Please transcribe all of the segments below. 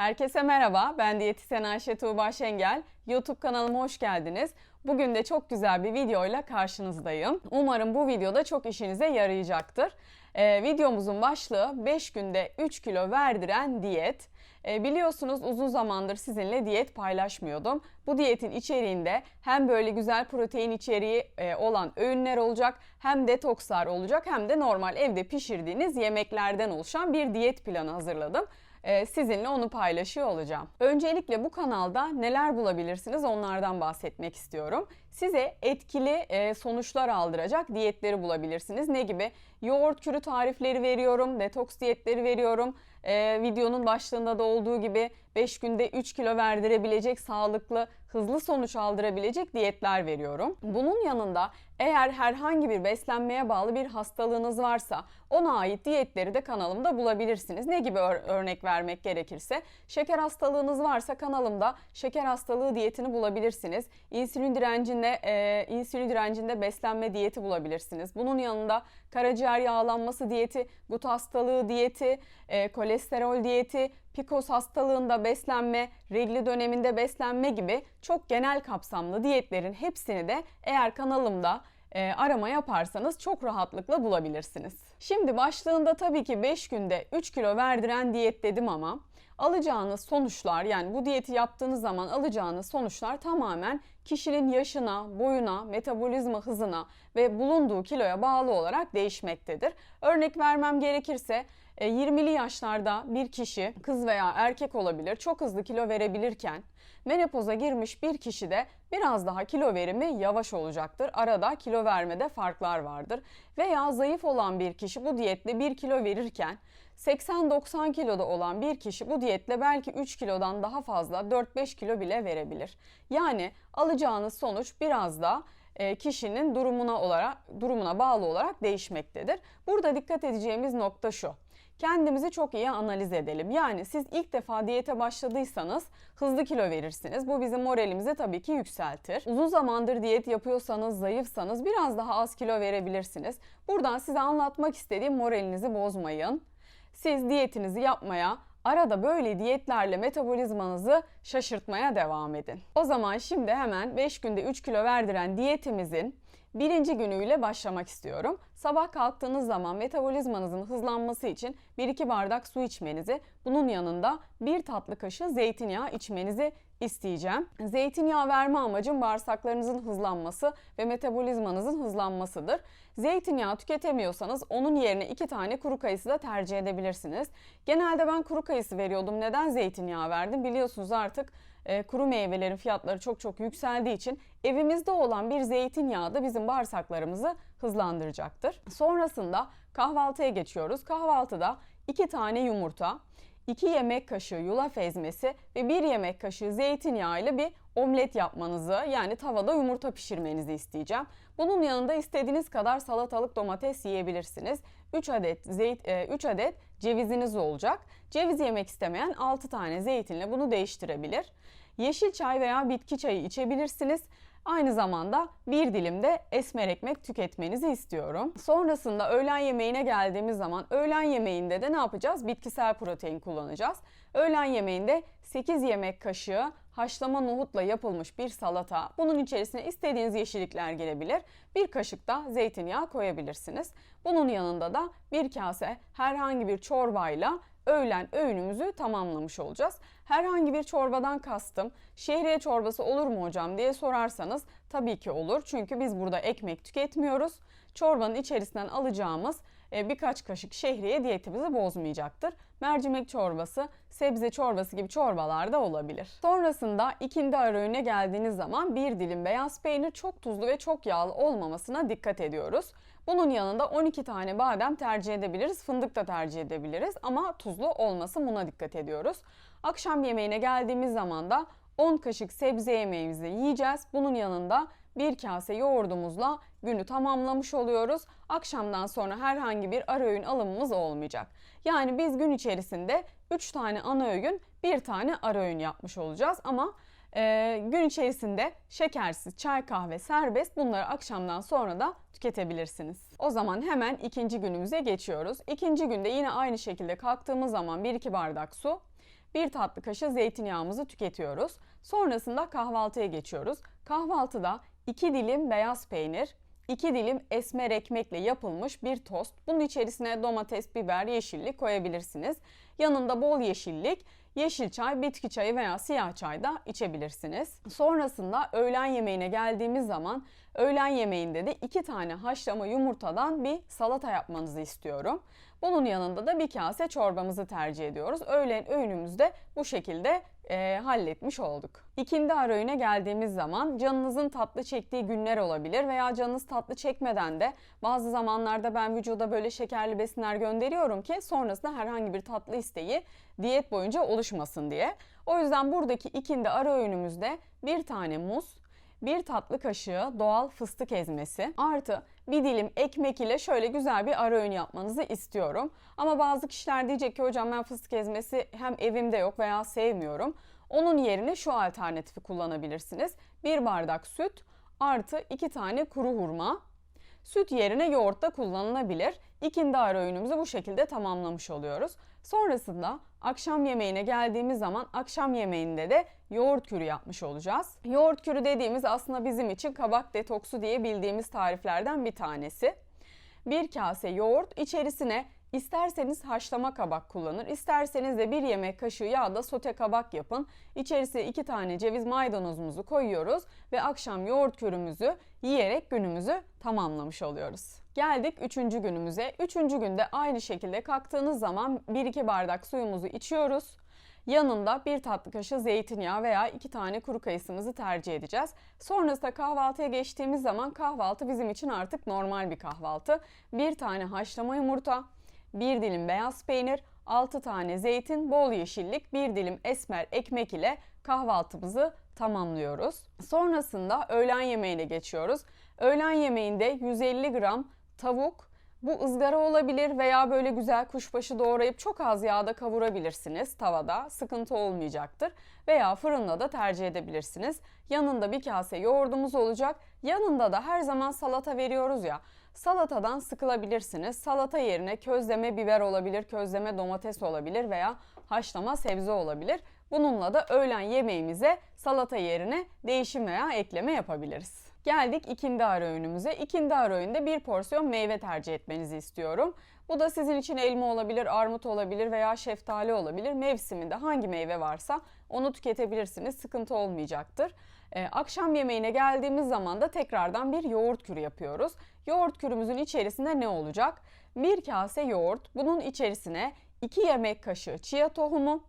Herkese merhaba, ben diyetisyen Ayşe Tuğba Şengel. YouTube kanalıma hoş geldiniz. Bugün de çok güzel bir videoyla karşınızdayım. Umarım bu videoda çok işinize yarayacaktır. Ee, videomuzun başlığı 5 günde 3 kilo verdiren diyet. Ee, biliyorsunuz uzun zamandır sizinle diyet paylaşmıyordum. Bu diyetin içeriğinde hem böyle güzel protein içeriği e, olan öğünler olacak, hem detokslar olacak, hem de normal evde pişirdiğiniz yemeklerden oluşan bir diyet planı hazırladım sizinle onu paylaşıyor olacağım. Öncelikle bu kanalda neler bulabilirsiniz onlardan bahsetmek istiyorum. Size etkili e, sonuçlar aldıracak diyetleri bulabilirsiniz. Ne gibi? Yoğurt kürü tarifleri veriyorum, detoks diyetleri veriyorum. E, videonun başlığında da olduğu gibi 5 günde 3 kilo verdirebilecek sağlıklı, hızlı sonuç aldırabilecek diyetler veriyorum. Bunun yanında eğer herhangi bir beslenmeye bağlı bir hastalığınız varsa ona ait diyetleri de kanalımda bulabilirsiniz. Ne gibi ör- örnek vermek gerekirse şeker hastalığınız varsa kanalımda şeker hastalığı diyetini bulabilirsiniz. İnsülin direncinde e, insülin direncinde beslenme diyeti bulabilirsiniz. Bunun yanında karaciğer yağlanması diyeti, gut hastalığı diyeti, e, kolesterol diyeti, PCOS hastalığında beslenme, regli döneminde beslenme gibi çok genel kapsamlı diyetlerin hepsini de eğer kanalımda e, arama yaparsanız çok rahatlıkla bulabilirsiniz. Şimdi başlığında tabii ki 5 günde 3 kilo verdiren diyet dedim ama alacağınız sonuçlar yani bu diyeti yaptığınız zaman alacağınız sonuçlar tamamen kişinin yaşına, boyuna, metabolizma hızına ve bulunduğu kiloya bağlı olarak değişmektedir. Örnek vermem gerekirse 20'li yaşlarda bir kişi kız veya erkek olabilir çok hızlı kilo verebilirken menopoza girmiş bir kişi de biraz daha kilo verimi yavaş olacaktır. Arada kilo vermede farklar vardır. Veya zayıf olan bir kişi bu diyetle 1 kilo verirken 80-90 kiloda olan bir kişi bu diyetle belki 3 kilodan daha fazla 4-5 kilo bile verebilir. Yani alacağınız sonuç biraz da e, kişinin durumuna olarak durumuna bağlı olarak değişmektedir. Burada dikkat edeceğimiz nokta şu. Kendimizi çok iyi analiz edelim. Yani siz ilk defa diyete başladıysanız hızlı kilo verirsiniz. Bu bizim moralimizi tabii ki yükseltir. Uzun zamandır diyet yapıyorsanız, zayıfsanız biraz daha az kilo verebilirsiniz. Buradan size anlatmak istediğim moralinizi bozmayın. Siz diyetinizi yapmaya, arada böyle diyetlerle metabolizmanızı şaşırtmaya devam edin. O zaman şimdi hemen 5 günde 3 kilo verdiren diyetimizin birinci günüyle başlamak istiyorum. Sabah kalktığınız zaman metabolizmanızın hızlanması için 1-2 bardak su içmenizi, bunun yanında bir tatlı kaşığı zeytinyağı içmenizi isteyeceğim. Zeytinyağı verme amacım bağırsaklarınızın hızlanması ve metabolizmanızın hızlanmasıdır. Zeytinyağı tüketemiyorsanız onun yerine 2 tane kuru kayısı da tercih edebilirsiniz. Genelde ben kuru kayısı veriyordum. Neden zeytinyağı verdim? Biliyorsunuz artık e, kuru meyvelerin fiyatları çok çok yükseldiği için evimizde olan bir zeytinyağı da bizim bağırsaklarımızı hızlandıracaktır. Sonrasında kahvaltıya geçiyoruz. Kahvaltıda 2 tane yumurta, 2 yemek kaşığı yulaf ezmesi ve 1 yemek kaşığı zeytinyağı ile bir omlet yapmanızı yani tavada yumurta pişirmenizi isteyeceğim. Bunun yanında istediğiniz kadar salatalık domates yiyebilirsiniz. 3 adet zeyt 3 adet ceviziniz olacak. Ceviz yemek istemeyen 6 tane zeytinle bunu değiştirebilir. Yeşil çay veya bitki çayı içebilirsiniz. Aynı zamanda bir dilim de esmer ekmek tüketmenizi istiyorum. Sonrasında öğlen yemeğine geldiğimiz zaman öğlen yemeğinde de ne yapacağız? Bitkisel protein kullanacağız. Öğlen yemeğinde 8 yemek kaşığı haşlama nohutla yapılmış bir salata. Bunun içerisine istediğiniz yeşillikler girebilir. Bir kaşık da zeytinyağı koyabilirsiniz. Bunun yanında da bir kase herhangi bir çorbayla öğlen öğünümüzü tamamlamış olacağız. Herhangi bir çorbadan kastım şehriye çorbası olur mu hocam diye sorarsanız tabii ki olur. Çünkü biz burada ekmek tüketmiyoruz. Çorbanın içerisinden alacağımız birkaç kaşık şehriye diyetimizi bozmayacaktır. Mercimek çorbası, sebze çorbası gibi çorbalar da olabilir. Sonrasında ikindi ara öğüne geldiğiniz zaman bir dilim beyaz peynir çok tuzlu ve çok yağlı olmamasına dikkat ediyoruz. Bunun yanında 12 tane badem tercih edebiliriz, fındık da tercih edebiliriz ama tuzlu olmasın buna dikkat ediyoruz. Akşam yemeğine geldiğimiz zaman da 10 kaşık sebze yemeğimizi yiyeceğiz. Bunun yanında bir kase yoğurdumuzla günü tamamlamış oluyoruz. Akşamdan sonra herhangi bir ara öğün alımımız olmayacak. Yani biz gün içerisinde 3 tane ana öğün, bir tane ara öğün yapmış olacağız ama e, gün içerisinde şekersiz çay kahve serbest bunları akşamdan sonra da tüketebilirsiniz. O zaman hemen ikinci günümüze geçiyoruz. İkinci günde yine aynı şekilde kalktığımız zaman 1-2 bardak su, bir tatlı kaşığı zeytinyağımızı tüketiyoruz. Sonrasında kahvaltıya geçiyoruz. Kahvaltıda 2 dilim beyaz peynir, 2 dilim esmer ekmekle yapılmış bir tost. Bunun içerisine domates, biber, yeşillik koyabilirsiniz. Yanında bol yeşillik, yeşil çay, bitki çayı veya siyah çay da içebilirsiniz. Sonrasında öğlen yemeğine geldiğimiz zaman öğlen yemeğinde de 2 tane haşlama yumurtadan bir salata yapmanızı istiyorum. Bunun yanında da bir kase çorbamızı tercih ediyoruz. Öğlen öğünümüzde bu şekilde e, halletmiş olduk. İkindi ara öğüne geldiğimiz zaman canınızın tatlı çektiği günler olabilir veya canınız tatlı çekmeden de bazı zamanlarda ben vücuda böyle şekerli besinler gönderiyorum ki sonrasında herhangi bir tatlı isteği diyet boyunca oluşmasın diye. O yüzden buradaki ikindi ara öğünümüzde bir tane muz, bir tatlı kaşığı doğal fıstık ezmesi artı bir dilim ekmek ile şöyle güzel bir ara öğün yapmanızı istiyorum. Ama bazı kişiler diyecek ki hocam ben fıstık ezmesi hem evimde yok veya sevmiyorum. Onun yerine şu alternatifi kullanabilirsiniz. Bir bardak süt artı iki tane kuru hurma. Süt yerine yoğurt da kullanılabilir. İkindi ara öğünümüzü bu şekilde tamamlamış oluyoruz. Sonrasında akşam yemeğine geldiğimiz zaman akşam yemeğinde de yoğurt kürü yapmış olacağız. Yoğurt kürü dediğimiz aslında bizim için kabak detoksu diye bildiğimiz tariflerden bir tanesi. Bir kase yoğurt içerisine İsterseniz haşlama kabak kullanır, isterseniz de bir yemek kaşığı yağda sote kabak yapın. İçerisine iki tane ceviz maydanozumuzu koyuyoruz ve akşam yoğurt kürümüzü yiyerek günümüzü tamamlamış oluyoruz. Geldik üçüncü günümüze. Üçüncü günde aynı şekilde kalktığınız zaman 1-2 bardak suyumuzu içiyoruz. Yanında bir tatlı kaşığı zeytinyağı veya iki tane kuru kayısımızı tercih edeceğiz. Sonrasında kahvaltıya geçtiğimiz zaman kahvaltı bizim için artık normal bir kahvaltı. Bir tane haşlama yumurta, bir dilim beyaz peynir, 6 tane zeytin, bol yeşillik, bir dilim esmer ekmek ile kahvaltımızı tamamlıyoruz. Sonrasında öğlen yemeğine geçiyoruz. Öğlen yemeğinde 150 gram tavuk, bu ızgara olabilir veya böyle güzel kuşbaşı doğrayıp çok az yağda kavurabilirsiniz tavada. Sıkıntı olmayacaktır. Veya fırında da tercih edebilirsiniz. Yanında bir kase yoğurdumuz olacak. Yanında da her zaman salata veriyoruz ya. Salatadan sıkılabilirsiniz. Salata yerine közleme biber olabilir, közleme domates olabilir veya haşlama sebze olabilir. Bununla da öğlen yemeğimize salata yerine değişim veya ekleme yapabiliriz. Geldik ikindi ara öğünümüze. İkindi ara öğünde bir porsiyon meyve tercih etmenizi istiyorum. Bu da sizin için elma olabilir, armut olabilir veya şeftali olabilir. Mevsiminde hangi meyve varsa onu tüketebilirsiniz. Sıkıntı olmayacaktır. Ee, akşam yemeğine geldiğimiz zaman da tekrardan bir yoğurt kürü yapıyoruz. Yoğurt kürümüzün içerisinde ne olacak? Bir kase yoğurt, bunun içerisine 2 yemek kaşığı chia tohumu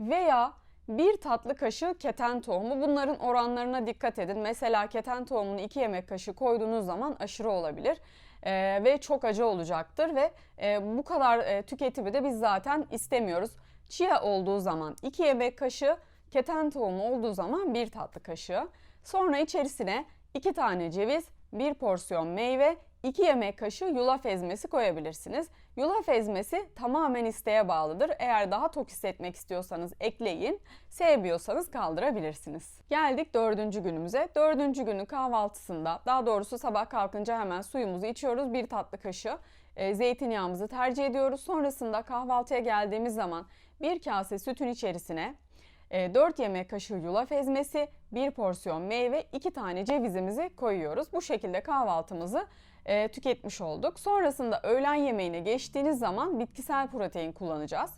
veya bir tatlı kaşığı keten tohumu. Bunların oranlarına dikkat edin. Mesela keten tohumunu 2 yemek kaşığı koyduğunuz zaman aşırı olabilir. Ee, ve çok acı olacaktır ve e, bu kadar e, tüketimi de biz zaten istemiyoruz. Chia olduğu zaman 2 yemek kaşığı, keten tohumu olduğu zaman 1 tatlı kaşığı. Sonra içerisine 2 tane ceviz, 1 porsiyon meyve, 2 yemek kaşığı yulaf ezmesi koyabilirsiniz. Yulaf ezmesi tamamen isteğe bağlıdır. Eğer daha tok hissetmek istiyorsanız ekleyin, sevmiyorsanız kaldırabilirsiniz. Geldik dördüncü günümüze. Dördüncü günün kahvaltısında, daha doğrusu sabah kalkınca hemen suyumuzu içiyoruz. Bir tatlı kaşığı e, zeytinyağımızı tercih ediyoruz. Sonrasında kahvaltıya geldiğimiz zaman bir kase sütün içerisine 4 e, yemek kaşığı yulaf ezmesi, 1 porsiyon meyve, 2 tane cevizimizi koyuyoruz. Bu şekilde kahvaltımızı e, tüketmiş olduk. Sonrasında öğlen yemeğine geçtiğiniz zaman bitkisel protein kullanacağız.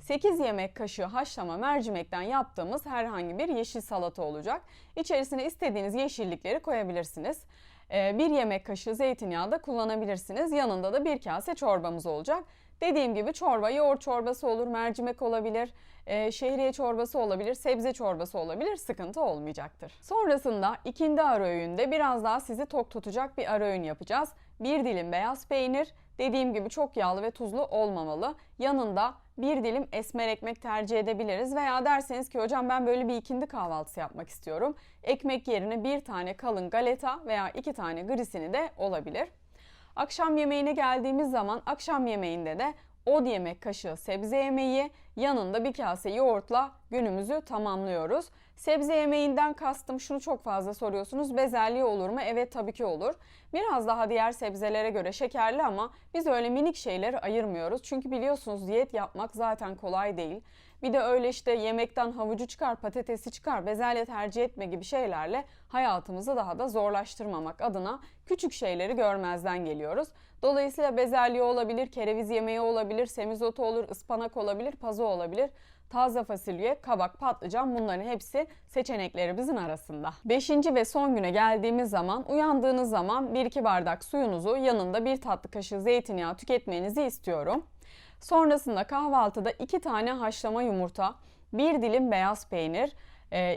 8 yemek kaşığı haşlama mercimekten yaptığımız herhangi bir yeşil salata olacak. İçerisine istediğiniz yeşillikleri koyabilirsiniz. E, bir yemek kaşığı zeytinyağı da kullanabilirsiniz. Yanında da bir kase çorbamız olacak. Dediğim gibi çorba, yoğurt çorbası olur, mercimek olabilir, e, şehriye çorbası olabilir, sebze çorbası olabilir. Sıkıntı olmayacaktır. Sonrasında ikindi ara öğünde biraz daha sizi tok tutacak bir ara öğün yapacağız. Bir dilim beyaz peynir, dediğim gibi çok yağlı ve tuzlu olmamalı. Yanında bir dilim esmer ekmek tercih edebiliriz veya derseniz ki hocam ben böyle bir ikindi kahvaltısı yapmak istiyorum. Ekmek yerine bir tane kalın galeta veya iki tane grisini de olabilir. Akşam yemeğine geldiğimiz zaman akşam yemeğinde de od yemek kaşığı sebze yemeği yanında bir kase yoğurtla günümüzü tamamlıyoruz. Sebze yemeğinden kastım şunu çok fazla soruyorsunuz. Bezelye olur mu? Evet tabii ki olur. Biraz daha diğer sebzelere göre şekerli ama biz öyle minik şeyleri ayırmıyoruz. Çünkü biliyorsunuz diyet yapmak zaten kolay değil. Bir de öyle işte yemekten havucu çıkar, patatesi çıkar, bezelye tercih etme gibi şeylerle hayatımızı daha da zorlaştırmamak adına küçük şeyleri görmezden geliyoruz. Dolayısıyla bezelye olabilir, kereviz yemeği olabilir, semizotu olur, ıspanak olabilir, pazo olabilir taze fasulye, kabak, patlıcan bunların hepsi seçeneklerimizin arasında. Beşinci ve son güne geldiğimiz zaman uyandığınız zaman 1-2 bardak suyunuzu yanında bir tatlı kaşığı zeytinyağı tüketmenizi istiyorum. Sonrasında kahvaltıda 2 tane haşlama yumurta, 1 dilim beyaz peynir,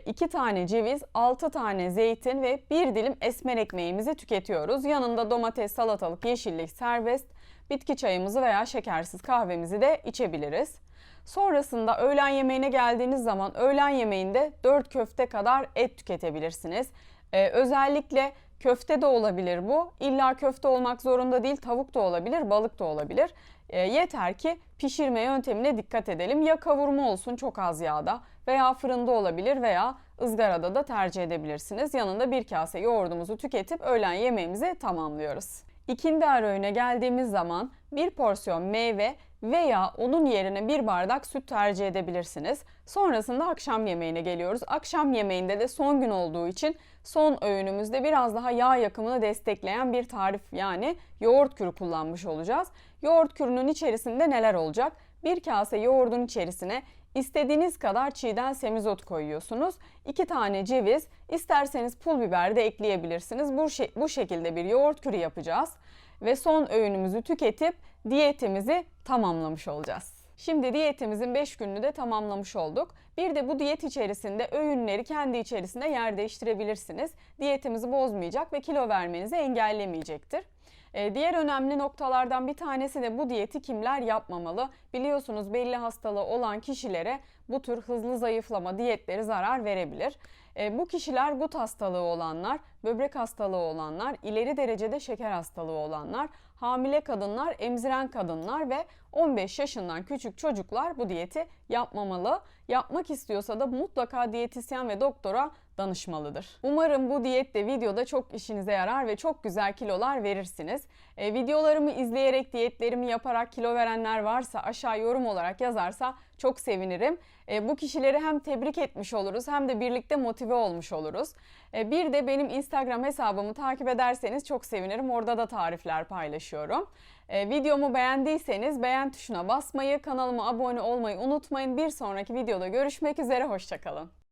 2 tane ceviz, 6 tane zeytin ve 1 dilim esmer ekmeğimizi tüketiyoruz. Yanında domates, salatalık, yeşillik serbest, bitki çayımızı veya şekersiz kahvemizi de içebiliriz. Sonrasında öğlen yemeğine geldiğiniz zaman öğlen yemeğinde 4 köfte kadar et tüketebilirsiniz. Ee, özellikle köfte de olabilir bu. İlla köfte olmak zorunda değil, tavuk da olabilir, balık da olabilir. E, yeter ki pişirme yöntemine dikkat edelim. Ya kavurma olsun çok az yağda veya fırında olabilir veya ızgarada da tercih edebilirsiniz. Yanında bir kase yoğurdumuzu tüketip öğlen yemeğimizi tamamlıyoruz. İkindi ara öğüne geldiğimiz zaman bir porsiyon meyve veya onun yerine bir bardak süt tercih edebilirsiniz. Sonrasında akşam yemeğine geliyoruz. Akşam yemeğinde de son gün olduğu için son öğünümüzde biraz daha yağ yakımını destekleyen bir tarif yani yoğurt kürü kullanmış olacağız. Yoğurt kürünün içerisinde neler olacak? Bir kase yoğurdun içerisine istediğiniz kadar çiğden semizot koyuyorsunuz. 2 tane ceviz, isterseniz pul biber de ekleyebilirsiniz. Bu, şey, bu şekilde bir yoğurt kürü yapacağız. Ve son öğünümüzü tüketip diyetimizi tamamlamış olacağız. Şimdi diyetimizin 5 gününü de tamamlamış olduk. Bir de bu diyet içerisinde öğünleri kendi içerisinde yer değiştirebilirsiniz. Diyetimizi bozmayacak ve kilo vermenizi engellemeyecektir. Ee, diğer önemli noktalardan bir tanesi de bu diyeti kimler yapmamalı? Biliyorsunuz belli hastalığı olan kişilere bu tür hızlı zayıflama diyetleri zarar verebilir. Ee, bu kişiler gut hastalığı olanlar, böbrek hastalığı olanlar, ileri derecede şeker hastalığı olanlar, hamile kadınlar, emziren kadınlar ve 15 yaşından küçük çocuklar bu diyeti yapmamalı. Yapmak istiyorsa da mutlaka diyetisyen ve doktora danışmalıdır. Umarım bu diyet de videoda çok işinize yarar ve çok güzel kilolar verirsiniz. E, videolarımı izleyerek diyetlerimi yaparak kilo verenler varsa aşağı yorum olarak yazarsa çok sevinirim. E, bu kişileri hem tebrik etmiş oluruz hem de birlikte motive olmuş oluruz. E, bir de benim Instagram hesabımı takip ederseniz çok sevinirim. Orada da tarifler paylaşıyorum. E, videomu beğendiyseniz beğen tuşuna basmayı, kanalıma abone olmayı unutmayın. Bir sonraki videoda görüşmek üzere, hoşçakalın.